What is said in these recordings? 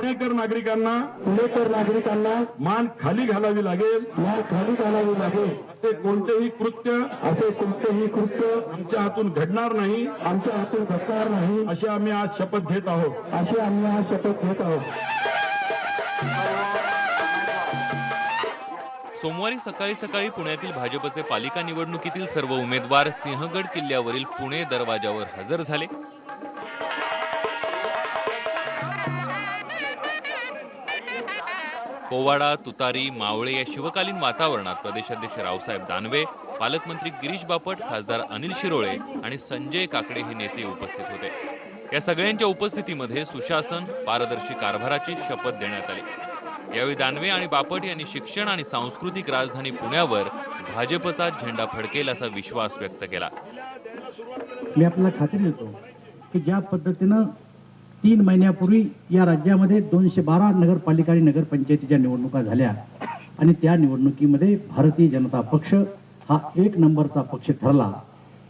पुणेकर नागरिकांना पुणेकर नागरिकांना मान खाली घालावी लागेल. मान खाली घालावी लागेल. असे कोणतेही कृत्य असे कोणतेही कृत्य आमच्या हातून घडणार नाही. आमच्या हातून घडणार नाही. अशी आम्ही आज शपथ घेत आहोत. अशी आम्ही आज शपथ घेत आहोत. सोमवारी सकाळी सकाळी पुण्यातील भाजपचे पालिका निवडणुकीतील सर्व उमेदवार सिंहगड किल्ल्यावरील पुणे दरवाजावर हजर झाले. पोवाडा तुतारी मावळे या शिवकालीन वातावरणात प्रदेशाध्यक्ष रावसाहेब दानवे पालकमंत्री गिरीश बापट खासदार अनिल शिरोळे आणि संजय काकडे हे नेते उपस्थित होते. या सगळ्यांच्या उपस्थितीमध्ये सुशासन पारदर्शी कारभाराची शपथ देण्यात आली. यावेळी दानवे आणि बापट यांनी शिक्षण आणि सांस्कृतिक राजधानी पुण्यावर भाजपचा झेंडा फडकेल असा विश्वास व्यक्त केला. मी आपल्याला खात्री देतो की ज्या पद्धतीनं तीन महिन्यापूर्वी या राज्यामध्ये दोनशे बारा नगरपालिका आणि नगरपंचायतीच्या निवडणुका झाल्या. आणि त्या निवडणुकीमध्ये भारतीय जनता पक्ष हा एक नंबरचा पक्ष ठरला.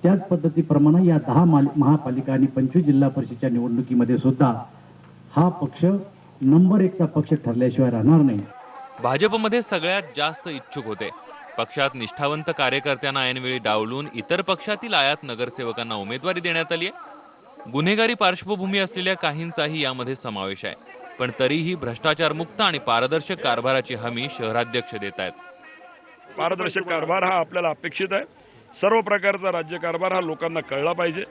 त्याच पद्धतीप्रमाणे या दहा माल- महापालिका आणि पंचवीस जिल्हा परिषदच्या निवडणुकीमध्ये सुद्धा हा पक्ष नंबर एकचा पक्ष ठरल्याशिवाय राहणार नाही. भाजपमध्ये सगळ्यात जास्त इच्छुक होते. पक्षात निष्ठावंत कार्यकर्त्यांना ऐनवेळी डावलून इतर पक्षातील आयात नगरसेवकांना उमेदवारी देण्यात आली आहे गुन्हेगारी पार्श्वभूमी असलेल्या काहींचाही यामध्ये समावेश आहे. पण तरीही भ्रष्टाचारमुक्त आणि पारदर्शक कारभाराची हमी शहराध्यक्ष देत आहेत. पारदर्शक कारभार हा आपल्याला अपेक्षित आहे. सर्व प्रकारचा राज्यकारभार हा लोकांना कळला पाहिजे.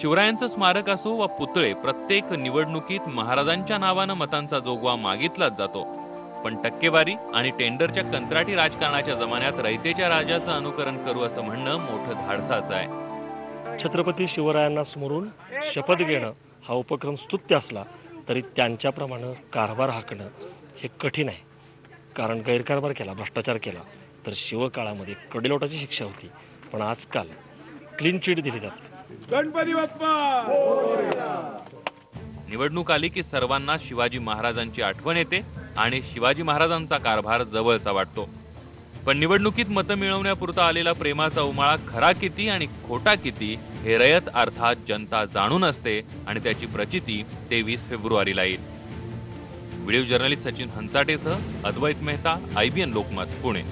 शिवरायांचं स्मारक असो वा पुतळे प्रत्येक निवडणुकीत महाराजांच्या नावानं मतांचा जोगवा मागितलाच जातो. पण टक्केवारी आणि टेंडरच्या कंत्राटी राजकारणाच्या जमान्यात रयतेच्या राजाचं अनुकरण करू असं म्हणणं मोठं धाडसाचं आहे. छत्रपती शिवरायांना स्मरून शपथ घेणं हा उपक्रम स्तुत्य असला तरी त्यांच्याप्रमाणे कारभार हाकणं हे कठीण आहे. कारण गैरकारभार केला भ्रष्टाचार केला तर शिवकाळामध्ये कडेलोटाची शिक्षा होती. पण आजकाल क्लीन चिट दिली जाते. गणपती बाप्पा! निवडणूक आली की सर्वांना शिवाजी महाराजांची आठवण येते आणि शिवाजी महाराजांचा कारभार जवळचा वाटतो. पण निवडणुकीत मतं मिळवण्यापुरता आलेला प्रेमाचा उमाळा खरा किती आणि खोटा किती हे रयत अर्थात जनता जाणून असते आणि त्याची प्रचिती तेवीस फेब्रुवारीला येईल. व्हिडिओ जर्नलिस्ट सचिन हंचाटेसह अद्वैत मेहता आयबीएन लोकमत पुणे.